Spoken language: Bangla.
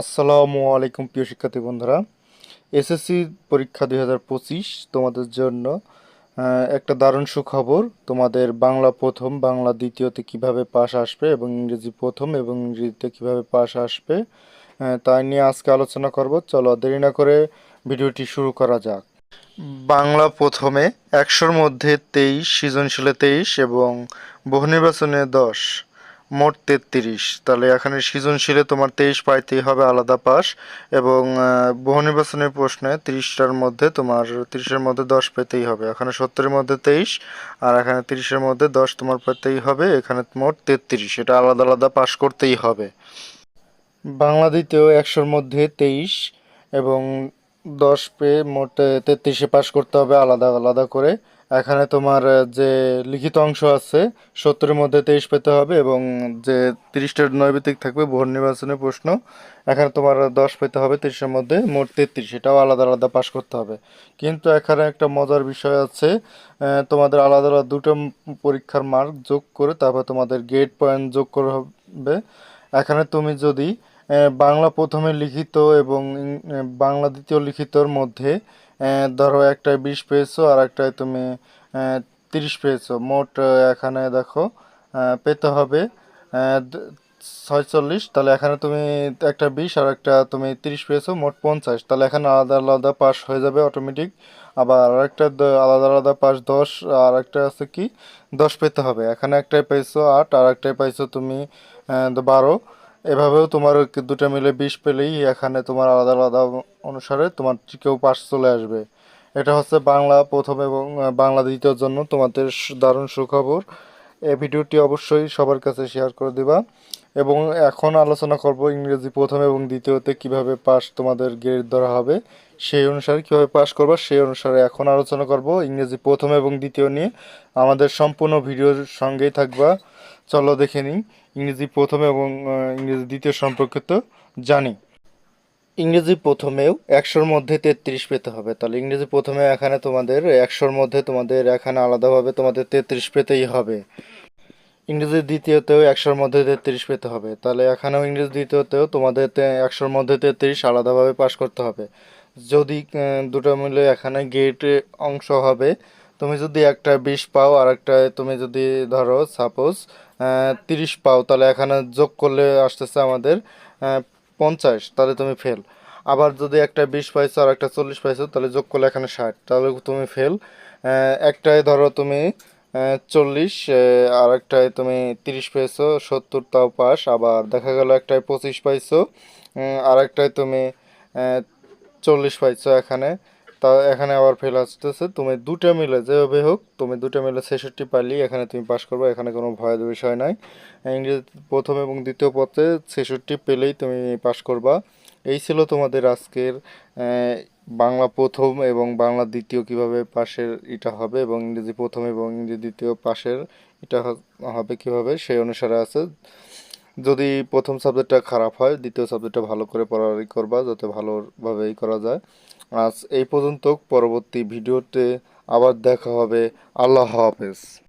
আসসালামু আলাইকুম, প্রিয় শিক্ষার্থী বন্ধুরা। এসএসসি পরীক্ষা দুই হাজার পঁচিশ, তোমাদের জন্য একটা দারুণ সুখবর। তোমাদের বাংলা প্রথম, বাংলা দ্বিতীয়তে কীভাবে পাশ আসবে এবং ইংরেজি প্রথম এবং ইংরেজিতে কীভাবে পাশ আসবে তাই নিয়ে আজকে আলোচনা করব। চলো, দেরি না করে ভিডিওটি শুরু করা যাক। বাংলা প্রথমে একশোর মধ্যে তেইশ, সৃজনশীলে তেইশ এবং বহু নির্বাচনে দশ। মোট তেত্রিশ। তাহলে এখানে সৃজনশীলে তোমার তেইশ পাইতেই হবে আলাদা পাস এবং বহু নির্বাচনের প্রশ্নে তিরিশটার মধ্যে তোমার, তিরিশের মধ্যে দশ পেতেই হবে। এখানে সত্তরের মধ্যে তেইশ আর এখানে তিরিশের মধ্যে দশ তোমার পেতেই হবে। এখানে মোট তেত্রিশ। এটা আলাদা আলাদা পাস করতেই হবে। বাংলা দ্বিতীয় একশোর মধ্যে তেইশ এবং দশ পেয়ে মোট তেত্রিশে পাস করতে হবে আলাদা আলাদা করে। এখানে তোমার যে লিখিত অংশ আছে, সত্তরের মধ্যে তেইশ পেতে হবে এবং যে তিরিশটার নৈবেদিক থাকবে বহু নির্বাচনের প্রশ্ন, এখানে তোমার দশ পেতে হবে, তিরিশের মধ্যে মোট তেত্রিশ, এটাও আলাদা আলাদা পাস করতে হবে। কিন্তু এখানে একটা মজার বিষয় আছে তোমাদের আলাদা আলাদা দুটো পরীক্ষার মার্ক যোগ করে তারপর তোমাদের গ্রেড পয়েন্ট যোগ করা হবে। এখানে তুমি যদি বাংলা প্রথমে লিখিত এবং বাংলা দ্বিতীয় লিখিতর মধ্যে ধরো একটায় বিশ পেয়েছ আর একটায় তুমি তিরিশ পেয়েছ। মোট এখানে দেখো পেতে হবে ছয়চল্লিশ। তাহলে এখানে তুমি একটা বিশ আর একটা তুমি তিরিশ পেয়েছ, মোট পঞ্চাশ। তাহলে এখানে আলাদা আলাদা পাস হয়ে যাবে অটোমেটিক আবার আরেকটা দ- আলাদা আলাদা পাস দশ, আর একটা আছে কি? দশ পেতে হবে। এখানে একটাই পাইছো আট, আর একটাই পাইছো তুমি বারো। এভাবেও তোমার দুটো মিলে বিষ পেলেই এখানে তোমার আলাদা আলাদা অনুসারে তোমার কেউ পাশ চলে আসবে। এটা হচ্ছে বাংলা প্রথম এবং বাংলা দ্বিতীয় জন্য তোমাদের দারুণ সুখবর। এই ভিডিওটি অবশ্যই সবার কাছে শেয়ার করে দেবা। এবং এখন আলোচনা করব ইংরেজি প্রথম এবং দ্বিতীয়তে কীভাবে পাস তোমাদের গ্রেড ধরা হবে। সেই অনুসারে কীভাবে পাস করবা, সেই অনুসারে এখন আলোচনা করব। ইংরেজি প্রথম এবং দ্বিতীয় নিয়ে। আমাদের সম্পূর্ণ ভিডিওর সঙ্গেই থাকবা। চলো দেখে নিই। ইংরেজি প্রথম এবং ইংরেজি দ্বিতীয় সম্পর্কিত জানি। ইংরেজি প্রথমেও একশোর মধ্যে তেত্রিশ পেতে হবে। তাহলে ইংরেজি প্রথমে এখানে তোমাদের একশোর মধ্যে তোমাদের এখানে আলাদাভাবে তোমাদের তেত্রিশ পেতেই হবে। ইংরেজি দ্বিতীয়তেও একশোর মধ্যে তেত্রিশ পেতে হবে। তাহলে এখানেও ইংরেজি দ্বিতীয়তেও তোমাদের একশোর মধ্যে তেত্রিশ আলাদাভাবে পাশ করতে হবে। যদি দুটো মিলে এখানে গেট অংশ হবে, তুমি যদি একটা বিশ পাও আর একটা তুমি যদি ধরো সাপোজ তিরিশ পাও, তাহলে এখানে যোগ করলে আসতেছে আমাদের পঞ্চাশ, তাহলে তুমি ফেল আবার যদি একটা বিশ পাইছো আর একটা চল্লিশ পাইছো, তাহলে যোগ করলে এখানে ষাট, তাহলে তুমি ফেল একটায় ধরো তুমি চল্লিশ আর একটায় তুমি তিরিশ পেয়েছ, সত্তর তাও পাস, আবার দেখা গেল একটায় পঁচিশ পাইছো আর একটায় তুমি চল্লিশ পাইছো এখানে। তা এখানে আবার ফেল আসতেছে। তুমি দুটো মিলে যেভাবে হোক, তুমি দুটো মিলে ছেষট্টি পারলেই এখানে তুমি পাশ করবে। এখানে কোনো ভয়ের বিষয় নাই। ইংরেজি প্রথম এবং দ্বিতীয় পথে ছেষট্টি পেলেই তুমি পাশ করবা। এই ছিল তোমাদের আজকের বাংলা প্রথম এবং বাংলা দ্বিতীয় কীভাবে পাশের এটা হবে এবং ইংরেজি প্রথম এবং ইংরেজি দ্বিতীয় পাশের এটা হবে কীভাবে, সেই অনুসারে আছে। যদি প্রথম সাবজেক্টটা খারাপ হয়, দ্বিতীয় সাবজেক্টটা ভালো করে পড়াই করবা যাতে ভালোভাবেই করা যায়। আজ এই পর্যন্ত, পরবর্তী ভিডিওতে আবার দেখা হবে। আল্লাহ হাফেজ।